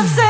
have said